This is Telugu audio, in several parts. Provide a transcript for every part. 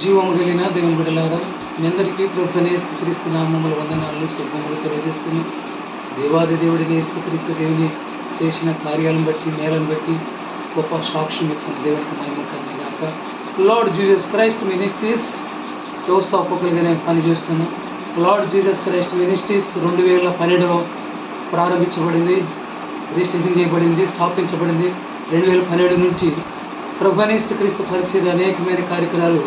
జీవము కలిగిన దేవుని బిడ్డలారా మీ అందరికీ ప్రభునే క్రీస్తు నామముల వందనాలు శుభములు తెలియజేస్తుంది దేవాది దేవుడిని క్రీస్తు దేవుని చేసిన కార్యాలను బట్టి నేలను బట్టి గొప్ప సాక్ష్యం ఇస్తుంది దేవునికి మహిమ కలిగినాక లార్డ్ జీసస్ క్రైస్ట్ మినిస్ట్రీస్ వ్యవస్థాపకులుగానే పనిచేస్తున్నాం. లార్డ్ జీసస్ క్రైస్ట్ మినిస్ట్రీస్ రెండు వేల పన్నెండులో ప్రారంభించబడింది రిజిస్ట్రేషన్ చేయబడింది స్థాపించబడింది. రెండు వేల పన్నెండు నుంచి ప్రభునేస్తు క్రీస్తు పరిచయ అనేకమైన కార్యక్రమాలు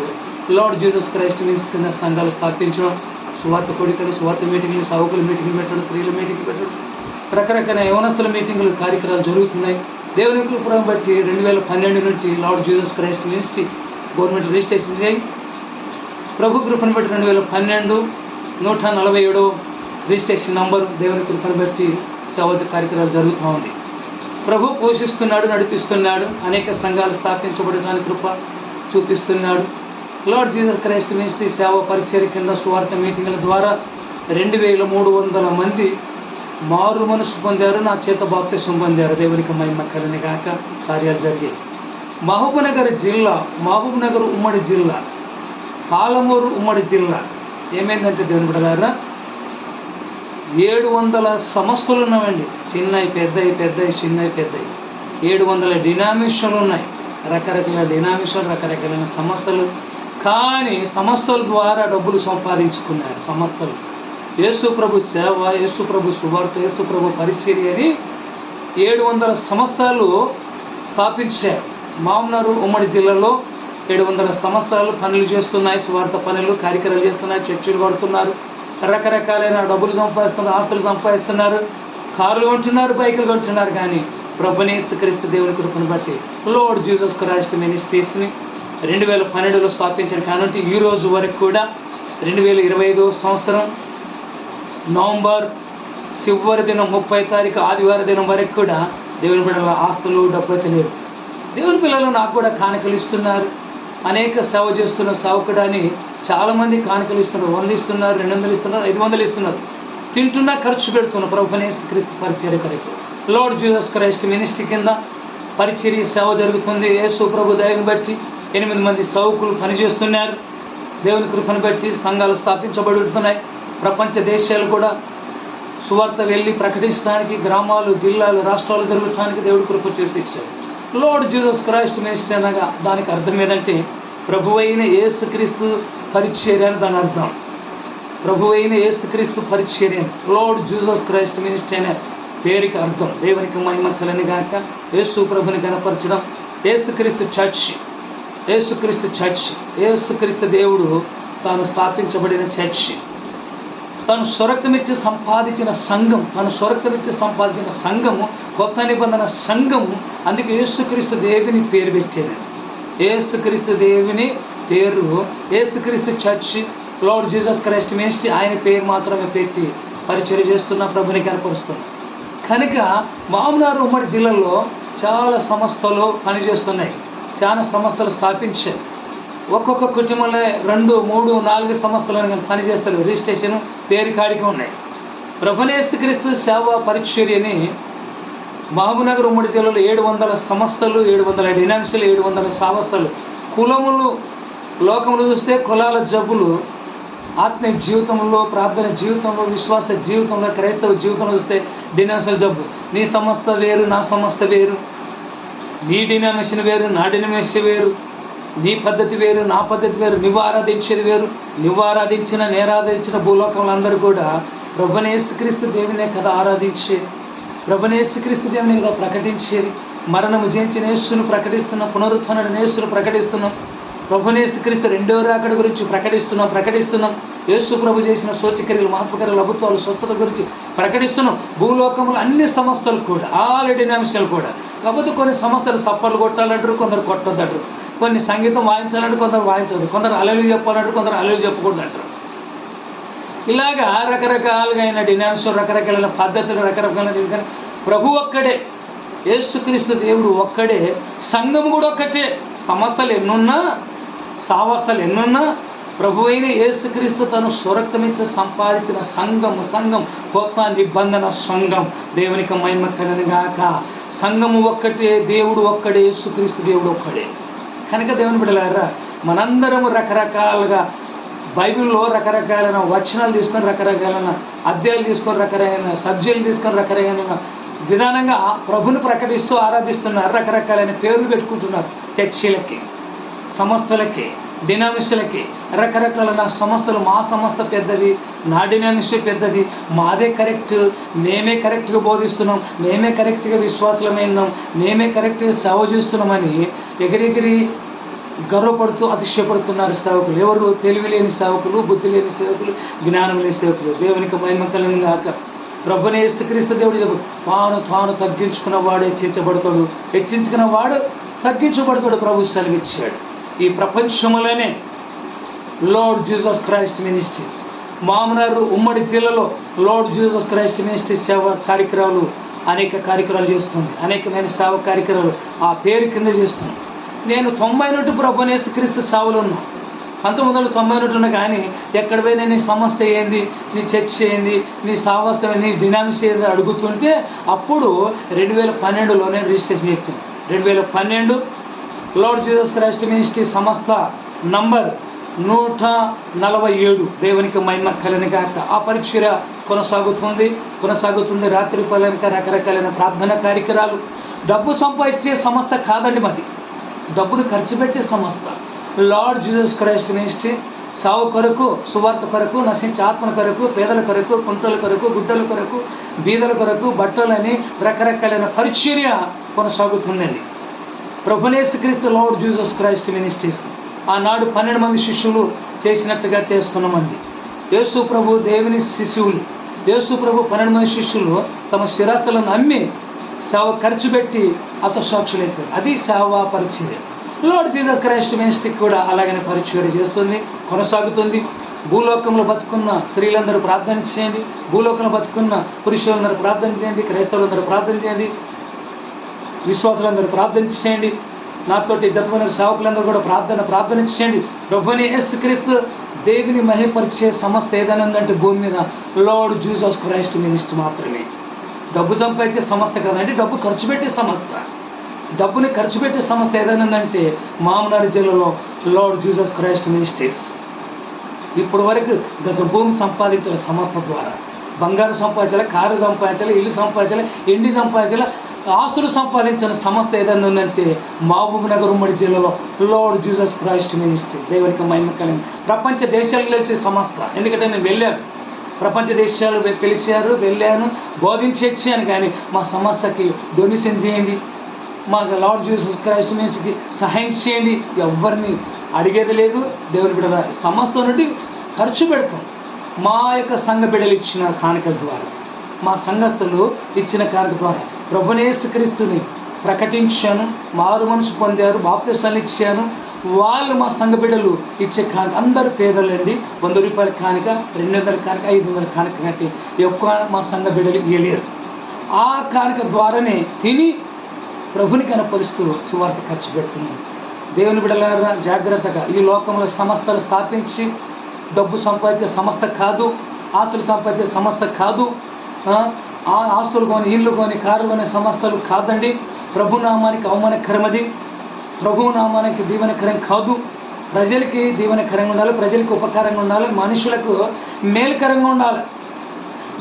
లార్డ్ జీసస్ క్రైస్ట్ మీన్స్ కింద సంఘాలు స్థాపించడం సువార్త కొడుకలు సువార్త మీటింగ్లు సావుకుల మీటింగ్లు పెట్టడం స్త్రీల మీటింగ్లు పెట్టడం. రకరకాల యవనస్తుల మీటింగ్లు కార్యక్రమాలు జరుగుతున్నాయి. దేవుని కృపను బట్టి రెండు వేల పన్నెండు నుంచి Lord Jesus Christ ministry government registration చేయి. ప్రభు కృపను బట్టి రెండు వేల పన్నెండు నూట నలభై ఏడో రిజిస్ట్రేషన్ నంబర్ దేవుని కృపను బట్టి సేవ కార్యక్రమాలు జరుగుతూ ఉంది. ప్రభు పోషిస్తున్నాడు నడిపిస్తున్నాడు అనేక సంఘాలు స్థాపించబడడానికి కృప చూపిస్తున్నాడు. లార్డ్ జీసస్ క్రైస్ట్ మినిస్ట్రీ సేవ పరిచయ కింద సువార్త మీటింగ్ల ద్వారా రెండు వేల మూడు వందల మంది మారు మనసు పొందారు నా చేత బాప్తిసం పొందారు. దేవునికి మహిమ కలిని కాక కార్యాలు జరిగాయి. మహబూబ్నగర్ జిల్లా మహబూబ్నగర్ ఉమ్మడి జిల్లా పాలమూరు ఉమ్మడి జిల్లా. ఏమైందంటే దేవుని బిడ్డలారా? ఏడు వందల సంస్థలు ఉన్నాయండి చిన్నవి పెద్దవి పెద్దవి చిన్నవి పెద్దవి. ఏడు వందల డినామినేషన్లు ఉన్నాయి. రకరకాల డినామినేషన్ రకరకాలైన సంస్థలు కానీ సంస్థల ద్వారా డబ్బులు సంపాదించుకున్నారు సంస్థలు యేసుప్రభు సేవ యేసుప్రభు సువార్త యేసు ప్రభు పరిచర్య అని ఏడు వందల సంస్థలు స్థాపించారు. మామనూరు ఉమ్మడి జిల్లాలో ఏడు వందల సంస్థలు పనులు చేస్తున్నాయి. సువార్త పనులు కార్యక్రమాలు చేస్తున్నాయి చర్చలు కడుతున్నారు రకరకాలైన డబ్బులు సంపాదిస్తున్నారు ఆస్తులు సంపాదిస్తున్నారు. కార్లు కొంటున్నారు బైకులు కొంటున్నారు కానీ ప్రభునేసు క్రీస్తు దేవుని కృపను బట్టి లోడ్ జీసస్ క్రైస్ట్ మినిస్ట్రీస్ని రెండు వేల పన్నెండులో స్థాపించిన కానుంటి ఈ రోజు వరకు కూడా రెండు వేల ఇరవై ఐదో సంవత్సరం నవంబర్ చివరి దినం ముప్పై తారీఖు ఆదివారం దినం వరకు కూడా దేవుని బిడ్డల ఆస్తులు డబ్బు అయితే లేవు దేవుని పిల్లలు నాకు కూడా కానుకలు ఇస్తున్నారు. అనేక సేవ చేస్తున్న సేవకుడని చాలామంది కానుకలు ఇస్తున్నారు. వంద ఇస్తున్నారు రెండు వందలు ఇస్తున్నారు ఐదు వందలు ఇస్తున్నారు. తింటున్నా ఖర్చు పెడుతున్న ప్రభునే క్రీస్తు పరిచర్య కొరకు. లార్డ్ జీసస్ క్రైస్ట్ మినిస్ట్రీ కింద పరిచర్య సేవ జరుగుతుంది. యేసు ప్రభు దయని బట్టి ఎనిమిది మంది సౌకులు పనిచేస్తున్నారు. దేవుని కృపను బట్టి సంఘాలు స్థాపించబడుతున్నాయి. ప్రపంచ దేశాలు కూడా సువార్త వెళ్ళి ప్రకటించడానికి గ్రామాలు జిల్లాలు రాష్ట్రాలు తిరగటానికి దేవుడి కృప చూపించారు. లోడ్ జీరోస్ క్రైస్ట్ మినిస్టర్ అనగా దానికి అర్థం ఏంటంటే ప్రభు అయిన ఏసుక్రీస్తు పరిచర్య అని దాని అర్థం. ప్రభు అయిన ఏసుక్రీస్తు పరిచర్య లోడ్ జీసస్ క్రైస్ట్ మినిస్టర్ అనే పేరుకి అర్థం. దేవునికి మహిమ కలని గాక. యేసు ప్రభుని కనపరచడం ఏసుక్రీస్తు చర్చి. యేసుక్రీస్తు చర్చ్ యేసుక్రీస్తు దేవుడు తాను స్థాపించబడిన చర్చ్. తను స్వరక్తమిచ్చి సంపాదించిన సంఘం తను స్వరక్తమిచ్చి సంపాదించిన సంఘము కొత్త నిబంధన సంఘము అందుకే యేసుక్రీస్తు దేవిని పేరు పెట్టేది యేసుక్రీస్తు దేవిని పేరు యేసుక్రీస్తు చర్చ్ లార్డ్ జీసస్ క్రైస్ట్ మేస్టి ఆయన పేరు మాత్రమే పెట్టి పరిచయం చేస్తున్న ప్రభుని కనపరుస్తుంది కనుక మామూలు ఉమ్మడి జిల్లాలో చాలా సంస్థలు పనిచేస్తున్నాయి. చాలా సంస్థలు స్థాపించి. ఒక్కొక్క కుటుంబంలో రెండు మూడు నాలుగు సంవత్సరాలు పనిచేస్తారు రిజిస్ట్రేషన్ పేరు కాడికి ఉన్నాయి. ప్రభునేసు క్రీస్తు సేవ పరిచర్యని మహబూబ్నగర్ ఉమ్మడి జిల్లాలో ఏడు వందల సంస్థలు ఏడు వందల డినామిషన్లు ఏడు వందల సంస్థలు కులములు లోకములు చూస్తే కులాల జబ్బులు ఆత్మీయ జీవితంలో ప్రార్థన జీవితంలో విశ్వాస జీవితంలో క్రైస్తవ జీవితంలో చూస్తే డినామిషన్ జబ్బు. నీ సంస్థ వేరు నా సంస్థ వేరు. నీ డినామినేషన్ వేరు నా డినామినేషన్ వేరు నీ పద్ధతి వేరు నా పద్ధతి వేరు నువ్వు ఆరాధించేది వేరు నువ్వు ఆరాధించిన నేరాధించిన భూలోకంలో అందరూ కూడా ప్రభనేసుక్రీస్తు దేవునే కదా ఆరాధించేది ప్రభనేసుక్రీస్తు దేవుని కదా ప్రకటించేది మరణము జయించిన యేసును ప్రకటిస్తున్నాం పునరుత్థానుడు యేసును ప్రకటిస్తున్నాం. ప్రభునేసుక్రీస్తు రెండో రాకడ గురించి ప్రకటిస్తున్నాం ప్రకటిస్తున్నాం. యేసు ప్రభు చేసిన సూచక్రియలు మహత్వకర అభుత్వాలు స్వస్థత గురించి ప్రకటిస్తున్నాం. భూలోకంలో అన్ని సంస్థలు కూడా ఆల్ డినామిషన్లు కూడా. కాకపోతే కొన్ని సంస్థలు సప్పర్లు కొట్టాలంటారు కొందరు కొట్టొద్దంటారు. కొన్ని సంగీతం వాయించాలంటే కొందరు వాయించదు కొందరు అలలు చెప్పాలంటారు కొందరు అలలు చెప్పకూడదు అంటారు ఇలాగా రకరకాలుగా అయిన డినామిషన్ రకరకాలైన పద్ధతులు రకరకాలైన ప్రభు ఒక్కడే యేసుక్రీస్తు దేవుడు ఒక్కడే సంఘం కూడా ఒక్కటే సంస్థలు ఎన్నున్నా సావాసాలు ఎన్నున్నా ప్రభు అయిన యేసుక్రీస్తు తను స్వరక్తమిచ్చి సంపాదించిన సంఘము సంఘం కొత్త నిబంధన సంఘం. దేవునికి మహిమ కలనుగాక సంఘము ఒక్కటే దేవుడు ఒక్కడే యేసుక్రీస్తు దేవుడు ఒక్కడే. కనుక దేవుని బిడ్డలారా మనందరము రకరకాలుగా బైబిల్లో రకరకాలైన వచనాలు తీసుకొని రకరకాలైన అధ్యాయులు తీసుకొని రకరకాలైన సబ్జెక్టులు తీసుకొని రకరకాలైన విధానంగా ప్రభుని ప్రకటిస్తూ ఆరాధిస్తున్నారు. రకరకాలైన పేర్లు పెట్టుకుంటున్నారు చర్చిలకి. సంస్థలకి డినామిషన్లకి రకరకాల నా సంస్థలు మా సంస్థ పెద్దది నా డినామిషన్ పెద్దది మాదే కరెక్ట్ మేమే కరెక్ట్గా బోధిస్తున్నాం మేమే కరెక్ట్గా విశ్వాసలమైనాం మేమే కరెక్ట్గా సేవ చేస్తున్నామని ఎగిరెగిరి గర్వపడుతూ అతిశయపడుతున్నారు సేవకులు. ఎవరు? తెలివి లేని సేవకులు బుద్ధి లేని సేవకులు జ్ఞానం లేని సేవకులు. దేవునికి మహిమకలను కలిగిన గాక. ప్రభుని యేసుక్రీస్తు దేవుడు తాను తాను తగ్గించుకున్న వాడే చేర్చబడతాడు. హెచ్చించుకున్న వాడు తగ్గించబడతాడు ప్రభు సెలవిచ్చాడు. ఈ ప్రపంచంలోనే లార్డ్ జీసస్ క్రైస్ట్ మినిస్ట్రీస్ మామనారు ఉమ్మడి జిల్లాలో లార్డ్ జీసస్ క్రైస్ట్ మినిస్ట్రీస్ సేవ కార్యక్రమాలు అనేక కార్యక్రమాలు చేస్తుంది. అనేకమైన సేవ కార్యక్రమాలు ఆ పేరు కింద చేస్తుంది. నేను తొంభై నుండి ప్రభునేసి క్రీస్తు సేవలు ఉన్నా. పంతొమ్మిది వందల తొంభై నుండి ఉన్నా కానీ ఎక్కడ పోయినా నీ సంస్థ ఏంది? నీ చర్చ్ ఏంది? నీ సావాసం నీ డినామిస్ ఏంది? అడుగుతుంటే అప్పుడు రెండు వేల పన్నెండులోనే రిజిస్ట్రేషన్ ఇచ్చాను రెండు వేల పన్నెండు లార్డ్ జీసస్ క్రైస్ట్ మినిస్ట్రీ సంస్థ నంబర్ నూట నలభై ఏడు. దేవునికి మహిమ కలిగిన గాక ఆ పరీక్ష కొనసాగుతుంది. కొనసాగుతుంది రాత్రి పల్లెనక రకరకాలైన ప్రార్థన కార్యక్రమాలు. డబ్బు సంపాదించే సంస్థ కాదండి మాది. డబ్బును ఖర్చు పెట్టే సంస్థ లార్డ్ జీసస్ క్రైస్ట్ మినిస్ట్రీ సావు కొరకు సువార్త కొరకు నశించే ఆత్మల కొరకు పేదల కొరకు కుంటల కొరకు గుడ్డల కొరకు బీదల కొరకు బట్టలని రకరకాలైన పరిచర్య కొనసాగుతుందండి. ప్రభునేసుక్రీస్తు లార్డ్ జీసస్ క్రైస్ట్ మినిస్ట్రీస్ ఆనాడు పన్నెండు మంది శిష్యులు చేసినట్టుగా చేస్తున్నామండి. యేసు ప్రభు దేవుని శిశువులు యేసు ప్రభు పన్నెండు మంది శిష్యులు తమ స్థిరాస్తులను అమ్మి సేవ ఖర్చు పెట్టి అత సాక్షులు అయిపోయారు అది సేవ పరిచయం లోడ్ జీసస్ క్రైస్ట్ మినిస్ట్రీ కూడా అలాగనే పరిచయం చేస్తుంది కొనసాగుతుంది. భూలోకంలో బతుకున్న స్త్రీలందరూ ప్రార్థన చేయండి. భూలోకంలో బతుకున్న పురుషులందరూ ప్రార్థన చేయండి. క్రైస్తవులందరూ ప్రార్థన చేయండి. విశ్వాసులందరూ ప్రార్థన చేయండి. నాతోటి జతమైన సేవకులందరూ కూడా ప్రార్థన ప్రార్థన చేయండి. ప్రభుని ఎస్ క్రీస్తు దేవిని మహిపరిచే సంస్థ ఏదైనా ఉందంటే భూమి మీద లార్డ్ జీసస్ క్రైస్ట్ మినిస్ట్ మాత్రమే. డబ్బు సంపాదించే సంస్థ కదండి డబ్బు ఖర్చు పెట్టే సంస్థ డబ్బుని ఖర్చు పెట్టే సంస్థ ఏదైనా ఉందంటే మామనాడు జిల్లాలో లార్డ్ జీసస్ క్రైస్ట్ మినిస్ట్రీస్ ఇప్పటి వరకు గజ భూమి సంపాదించిన సంస్థ ద్వారా. బంగారు సంపాదించాలి కారు సంపాదించాలి ఇల్లు సంపాదించాలి ఎండి సంపాదించాలి ఆస్తులు సంపాదించిన సంస్థ ఏదైనా ఉందంటే మహబూబ్ నగర్ ఉమ్మడి జిల్లాలో లోడ్ జీసస్ క్రైస్ట్ మినిస్ట్రీ దేవునికి మహిమ కలిగింది ప్రపంచ దేశాలకు వచ్చే సంస్థ ఎందుకంటే నేను వెళ్ళాను. ప్రపంచ దేశాలు తెలిసారు పిలిచారు వెళ్ళాను బోధించి వచ్చాను కానీ మా సంస్థకి డొనేషన్ చేయండి. మా లార్డ్ జీసస్ క్రైస్ట్ మినిస్ట్రీకి సహాయం చేయండి. ఎవరిని అడిగేది లేదు. దేవుని బిడ్డ సంస్థ నుండి ఖర్చు పెడతాం. మా యొక్క సంఘ బిడ్డలు ఇచ్చిన కానుక ద్వారా. మా సంఘస్థులు ఇచ్చిన కానుక ద్వారా. ప్రభునేసుక్రీస్తుని ప్రకటించాను మారు మనసు పొందారు బాప్తిసాలు ఇచ్చాను. వాళ్ళు మా సంఘ బిడ్డలు ఇచ్చే కానుక అందరు పేదలండి వంద రూపాయల కానుక రెండు వందల కానుక ఐదు వందల కానుక కంటే ఎక్కువ మా సంఘ బిడ్డలు ఇవ్వలేరు ఆ కానుక ద్వారానే తిని ప్రభుని కనపరుస్తూ సువార్త ఖర్చు పెడుతున్నాం. దేవుని బిడలారా జాగ్రత్తగా ఈ లోకంలో సంస్థలు స్థాపించి డబ్బు సంపాదించే సంస్థ కాదు ఆస్తులు సంపాదించే సంస్థ కాదు ఆ, ఆస్తులు కొని ఇల్లు కొని కార్లు కొని సంస్థలు కాదండి. ప్రభు నామానికి అవమానకరమది. ప్రభునామానికి దీవెనకరం కాదు. ప్రజలకి దీవెనకరంగా ఉండాలి ప్రజలకు ఉపకారంగా ఉండాలి మనుషులకు మేలుకరంగా ఉండాలి.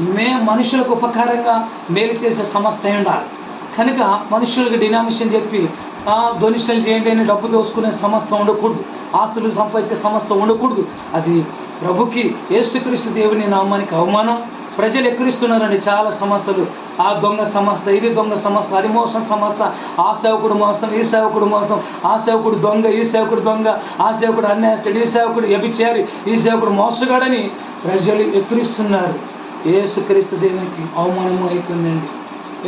మే మనుషులకు ఉపకారంగా మేలు చేసే సంస్థ ఉండాలి. కనుక మనుషులకు డినామినేషన్ చెప్పి ఆ, చేయండి అని డబ్బు దోసుకునే సంస్థ ఉండకూడదు. ఆస్తులు సంపాదించే సంస్థ ఉండకూడదు. అది ప్రభుకి యేసుక్రీస్తు దేవుని నామానికి అవమానం. ప్రజలు ఎక్కిరిస్తున్నారండి చాలా సంస్థలు ఆ దొంగ సంస్థ ఇది దొంగ సంస్థ అది మోసం సంస్థ ఆ సేవకుడు మోసం ఈ సేవకుడు మోసం ఆ సేవకుడు దొంగ ఈ సేవకుడు దొంగ ఆ సేవకుడు అన్యాయస్తుడు ఈ సేవకుడు వ్యభిచారి ఈ సేవకుడు మోసగాడని ప్రజలు ఎక్కిరిస్తున్నారు. ఏసుక్రీస్తు దేవునికి అవమానము అవుతుందండి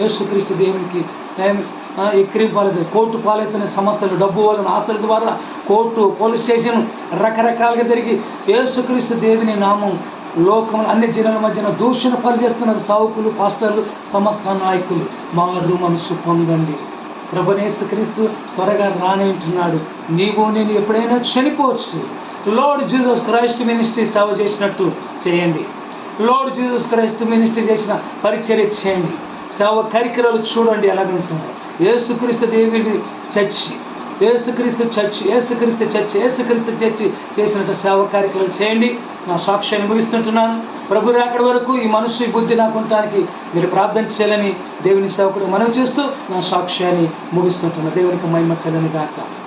ఏసుక్రీస్తు దేవునికి ఏం- ఆ, కోర్టు పాలెత్తిన సంస్థలు డబ్బు వలన ఆస్తుల ద్వారా కోర్టు పోలీస్ స్టేషన్ రకరకాలుగా తిరిగి ఏసుక్రీస్తు దేవుని నామం లోకం అన్ని జనాల మధ్యన దూషణ పనిచేస్తున్నారు సావుకులు పాస్టర్లు సమస్త నాయకులు. మారు మనసు పొందండి. ప్రభునేసు క్రీస్తు త్వరగా రానింటున్నాడు నీవు నేను ఎప్పుడైనా చనిపోవచ్చు. లార్డ్ జీసస్ క్రైస్ట్ మినిస్ట్రీ సేవ చేసినట్టు చేయండి. లార్డ్ జీసస్ క్రైస్ట్ మినిస్ట్రీ చేసిన పరిచర్య చేయండి. సేవ కరికరాలు చూడండి ఎలాగుంటుందో. ఏసుక్రీస్తు దేవుడి చర్చి ఏసుక్రీస్తు చర్చ్ ఏసుక్రీస్తు చర్చ్ ఏసుక్రీస్తు చర్చి చేసినట్టు సేవ కార్యక్రమాలు చేయండి. నా సాక్ష్యాన్ని ముగిస్తుంటున్నాను ప్రభు అక్కడి వరకు ఈ మనస్సు బుద్ధి నాకు ఉండటానికి మీరు ప్రార్థన చేయాలని దేవుని సేవకుడు మనవి చేస్తూ నా సాక్ష్యాన్ని ముగిస్తుంటున్నాను. దేవునికి మహిమ కలని గాక.